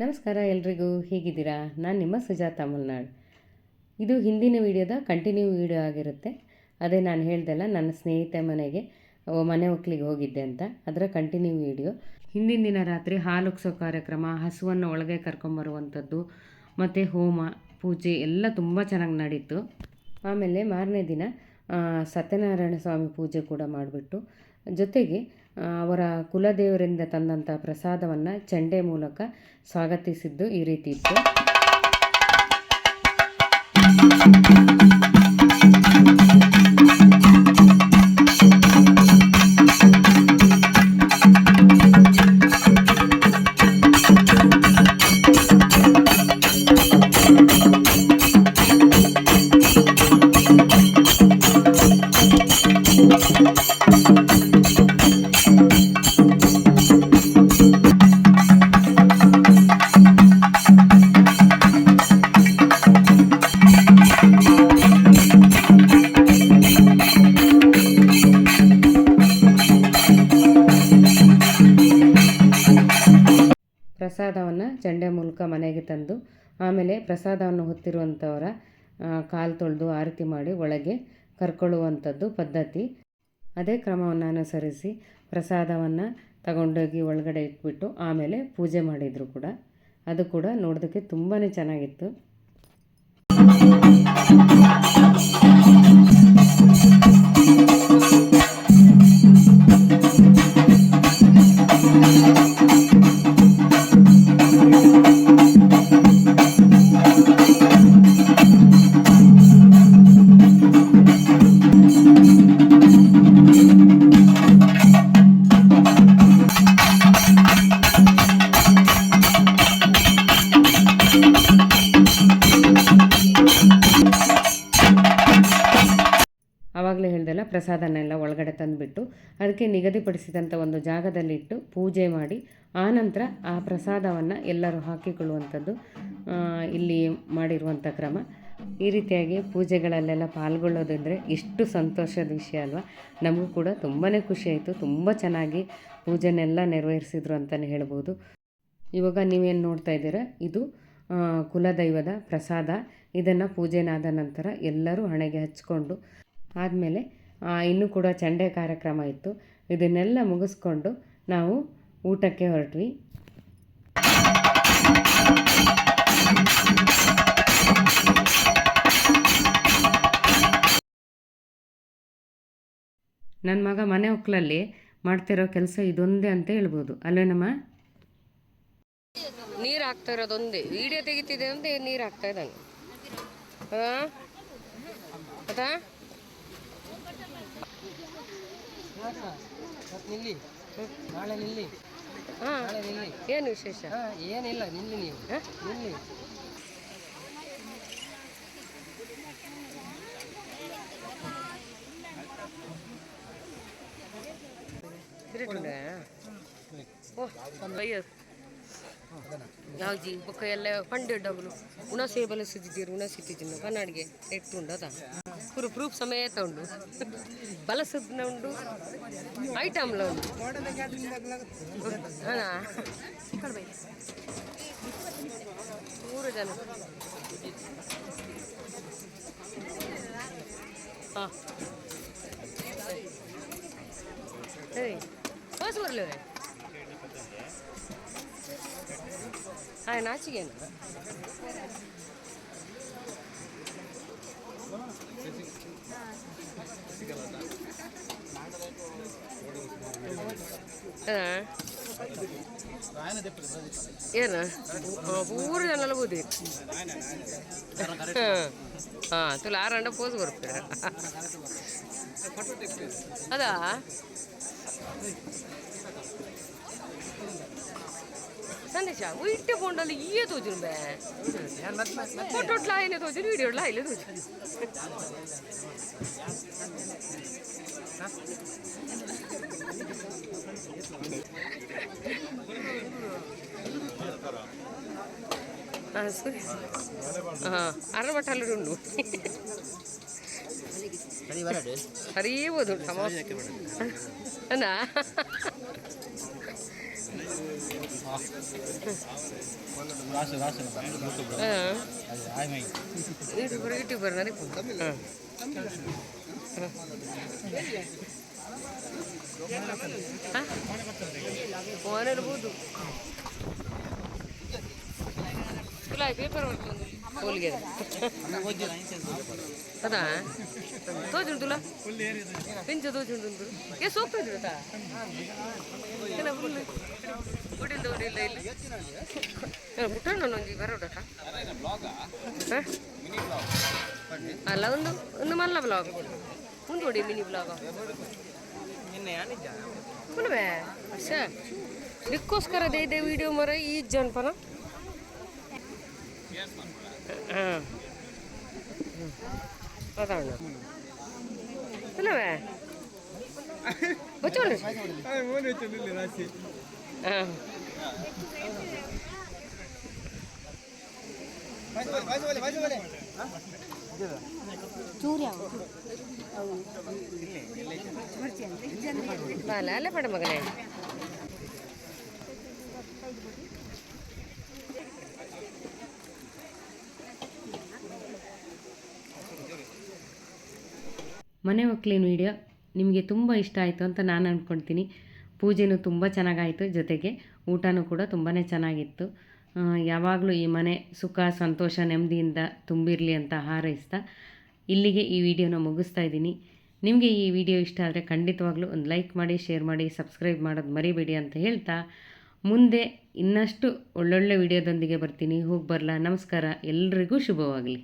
ನಮಸ್ಕಾರ ಎಲ್ರಿಗೂ, ಹೇಗಿದ್ದೀರಾ? ನಾನು ನಿಮ್ಮ ಸುಜಾತ ಮಲ್ನಾಡ್. ಇದು ಹಿಂದಿನ ವಿಡಿಯೋದ ಕಂಟಿನ್ಯೂ ವಿಡಿಯೋ ಆಗಿರುತ್ತೆ. ಅದೇ ನಾನು ಹೇಳ್ದಲ್ಲ ನನ್ನ ಸ್ನೇಹಿತೆ ಮನೆಗೆ ಮನೆ ಒಕ್ಕಲಿಗೆ ಹೋಗಿದ್ದೆ ಅಂತ. ಅದರ ಕಂಟಿನ್ಯೂ ವಿಡಿಯೋ. ಹಿಂದಿನ ದಿನ ರಾತ್ರಿ ಹಾಲು ಉಕ್ಸೋ ಕಾರ್ಯಕ್ರಮ, ಹಸುವನ್ನು ಒಳಗೆ ಕರ್ಕೊಂಬರುವಂಥದ್ದು ಮತ್ತು ಹೋಮ, ಪೂಜೆ ಎಲ್ಲ ತುಂಬ ಚೆನ್ನಾಗಿ ನಡೀತು. ಆಮೇಲೆ ಮಾರನೇ ದಿನ ಸತ್ಯನಾರಾಯಣ ಸ್ವಾಮಿ ಪೂಜೆ ಕೂಡ ಮಾಡಿಬಿಟ್ಟು, ಜೊತೆಗೆ ಅವರ ಕುಲದೇವರಿಂದ ತಂದಂಥ ಪ್ರಸಾದವನ್ನು ಚಂಡೆ ಮೂಲಕ ಸ್ವಾಗತಿಸಿದ್ದು ಈ ರೀತಿ ಇತ್ತು. ಮೂಲಕ ಮನೆಗೆ ತಂದು, ಆಮೇಲೆ ಪ್ರಸಾದವನ್ನು ಹೊತ್ತಿರುವಂಥವರ ಕಾಲು ತೊಳೆದು ಆರತಿ ಮಾಡಿ ಒಳಗೆ ಕರ್ಕೊಳ್ಳುವಂಥದ್ದು ಪದ್ಧತಿ. ಅದೇ ಕ್ರಮವನ್ನು ಅನುಸರಿಸಿ ಪ್ರಸಾದವನ್ನು ತಗೊಂಡೋಗಿ ಒಳಗಡೆ ಇಟ್ಬಿಟ್ಟು ಆಮೇಲೆ ಪೂಜೆ ಮಾಡಿದರು ಕೂಡ. ಅದು ಕೂಡ ನೋಡೋದಕ್ಕೆ ತುಂಬಾ ಚೆನ್ನಾಗಿತ್ತು. ಹೇಳ್ದಲ್ಲ ಪ್ರಸಾದನೆಲ್ಲ ಒಳಗಡೆ ತಂದುಬಿಟ್ಟು ಅದಕ್ಕೆ ನಿಗದಿಪಡಿಸಿದಂಥ ಒಂದು ಜಾಗದಲ್ಲಿಟ್ಟು ಪೂಜೆ ಮಾಡಿ, ಆನಂತರ ಆ ಪ್ರಸಾದವನ್ನು ಎಲ್ಲರೂ ಹಾಕಿಕೊಳ್ಳುವಂಥದ್ದು ಇಲ್ಲಿ ಮಾಡಿರುವಂಥ ಕ್ರಮ. ಈ ರೀತಿಯಾಗಿ ಪೂಜೆಗಳಲ್ಲೆಲ್ಲ ಪಾಲ್ಗೊಳ್ಳೋದಂದರೆ ಎಷ್ಟು ಸಂತೋಷದ ವಿಷಯ ಅಲ್ವಾ? ನಮಗೂ ಕೂಡ ತುಂಬಾ ಖುಷಿ ಆಯಿತು. ತುಂಬ ಚೆನ್ನಾಗಿ ಪೂಜೆನೆಲ್ಲ ನೆರವೇರಿಸಿದ್ರು ಅಂತಲೇ ಹೇಳ್ಬೋದು. ಇವಾಗ ನೀವೇನು ನೋಡ್ತಾ ಇದ್ದೀರಾ? ಇದು ಕುಲದೈವದ ಪ್ರಸಾದ. ಇದನ್ನು ಪೂಜೆನಾದ ನಂತರ ಎಲ್ಲರೂ ಹಣೆಗೆ ಹಚ್ಕೊಂಡು ಆದಮೇಲೆ ಇನ್ನೂ ಕೂಡ ಚಂಡೆ ಕಾರ್ಯಕ್ರಮ ಇತ್ತು. ಇದನ್ನೆಲ್ಲ ಮುಗಿಸ್ಕೊಂಡು ನಾವು ಊಟಕ್ಕೆ ಹೊರಟ್ವಿ. ನನ್ನ ಮಗ ಮನೆ ಒಕ್ಕಲಲ್ಲಿ ಮಾಡ್ತಿರೋ ಕೆಲಸ ಇದೊಂದೇ ಅಂತ ಹೇಳ್ಬೋದು. ಅಲ್ವೇನಮ್ಮ ನೀರು ಹಾಕ್ತಾ ಇರೋದೊಂದೇ. ವಿಡಿಯೋ ತೆಗಿತಿದೆ ಒಂದೇ ನೀರು ಹಾಕ್ತಾ ಇದ್ದಾನೆ. ಹಾ ಅದಾ ನಿಲ್ಲಿ. ನಾಳೆ ನಿಲ್ಲಿ. ಹಾ. ನಾಳೆ ನಿಲ್ಲಿ. ಏನು ವಿಶೇಷ? ಹಾ, ಏನಿಲ್ಲ ನಿಲ್ಲಿ ನೀವು. ನಿಲ್ಲಿ. ಯಾವ್ಜಿ ಬೊಕ್ಕ ಎಲ್ಲ ಪಂಡೆ ಡಬ್ಲು ಉಣ ಸೇಬಲ ಸಿದ್ದಿದ್ದೀರು ಉಣ ಸಿದ್ದಿದ್ದೀನಿ ಕನ್ನಡಿಗೆ ಎಟ್ಟು ಉಂಡು ಅದ? ಪುರು ಪ್ರೂಫ್ ಸಮೇತ ಉಂಡು ಬಲಸದ್ನ ಉಂಡು ಐಟಮ್ಲ ಉಂಡು ಅಣ್ಣ ಮೂರು ಜನ ಹಾಂ ಸರಿ ಬಸ್ ಬರಲಿ ಹಾಂ ನಾಚಿಗೇನು ಏನು ಪೂರ ಜನ ಬೂದಿ ಹಾಂ ತುಲ ಆರಂಡ ಪೋಸ್ ಬರ್ತೀರ ಅದಾ ಸಂದೇಶ ಇಟ್ಟೆ ಬೋಂಡಲ್ಲಿ ಈಯೇ ತೋಜುನು ಬೇ ಫೋಟೋಟ್ಲ ಏನೇ ತೋಜುನು ವಿಡಿಯೋಡ್ಲ ಇಲ್ಲೇ ತೋಜು ಹಾಂ ಸರಿ ಹಾಂ ಅರವಟ್ಟಲ್ಲಿ ಉಂಡು ಹರಿಬೋದು ಅನ್ನ ವಾಸು ವಾಸು ಯೂಟ್ಯೂಬ್ ಹಾಂ ಅದು ಆಯ್ಮೈ ಯೂಟ್ಯೂಬರ್ ಯೂಟ್ಯೂಬರ್ ನನಗೆ ಹಾಂ ಓನಿರ್ಬೋದು ಇಲ್ಲ ಪೇಪರ್ ಮಾಡ್ಕೊಂಡು ಹೋಲಿಗೆ ಅದಾ ತೋಚುಂಟುಲ ಪಿಂಚ ತೋಜುಂಡು ಏ, ಸೋಪ್ ಒಡಿಲ್ದ ಇಲ್ಲಿ ಪುಟ್ಟಣ್ಣ ಒಂಜಿ ಬರೋಡಕ ಅಲ್ಲ, ಒಂದು ಒಂದು ಮಲ್ಲ ಬ್ಲಾಗ್ ಮುಂದೆ ಹೊಡಿ ಮಿನಿ ಬ್ಲಾಗ್ ಪುನವೇ ಅಷ್ಟ ನಿಕ್ಕೋಸ್ಕರ ದೇ ವಿಡಿಯೋ ಮರ, ಈ ಜನಪನ? ಹಾಂ ಅದಾಣ ಪುನವೇ ಬಚ್ಚೋಳಿ ಹಾಂ ಬಾಲ ಅಲ್ಲ ಪಡ ಮಗನೇ ಮನೆ ಮಕ್ಕಳಿನ ವಿಡಿಯೋ ನಿಮಗೆ ತುಂಬ ಇಷ್ಟ ಆಯಿತು ಅಂತ ನಾನು ಅಂದ್ಕೊಳ್ತೀನಿ. ಪೂಜೆನೂ ತುಂಬ ಚೆನ್ನಾಗಾಯಿತು ಜೊತೆಗೆ ಊಟನೂ ಕೂಡ ತುಂಬಾ ಚೆನ್ನಾಗಿತ್ತು. ಯಾವಾಗಲೂ ಈ ಮನೆ ಸುಖ, ಸಂತೋಷ, ನೆಮ್ಮದಿಯಿಂದ ತುಂಬಿರಲಿ ಅಂತ ಹಾರೈಸ್ತಾ ಇಲ್ಲಿಗೆ ಈ ವಿಡಿಯೋನ ಮುಗಿಸ್ತಾ ಇದ್ದೀನಿ. ನಿಮಗೆ ಈ ವಿಡಿಯೋ ಇಷ್ಟ ಆದರೆ ಖಂಡಿತವಾಗ್ಲೂ ಒಂದು ಲೈಕ್ ಮಾಡಿ, ಶೇರ್ ಮಾಡಿ, ಸಬ್ಸ್ಕ್ರೈಬ್ ಮಾಡೋದು ಮರಿಬೇಡಿ ಅಂತ ಹೇಳ್ತಾ ಮುಂದೆ ಇನ್ನಷ್ಟು ಒಳ್ಳೊಳ್ಳೆ ವಿಡಿಯೋದೊಂದಿಗೆ ಬರ್ತೀನಿ. ಹೋಗಿ ಬರಲಾ. ನಮಸ್ಕಾರ. ಎಲ್ರಿಗೂ ಶುಭವಾಗಲಿ.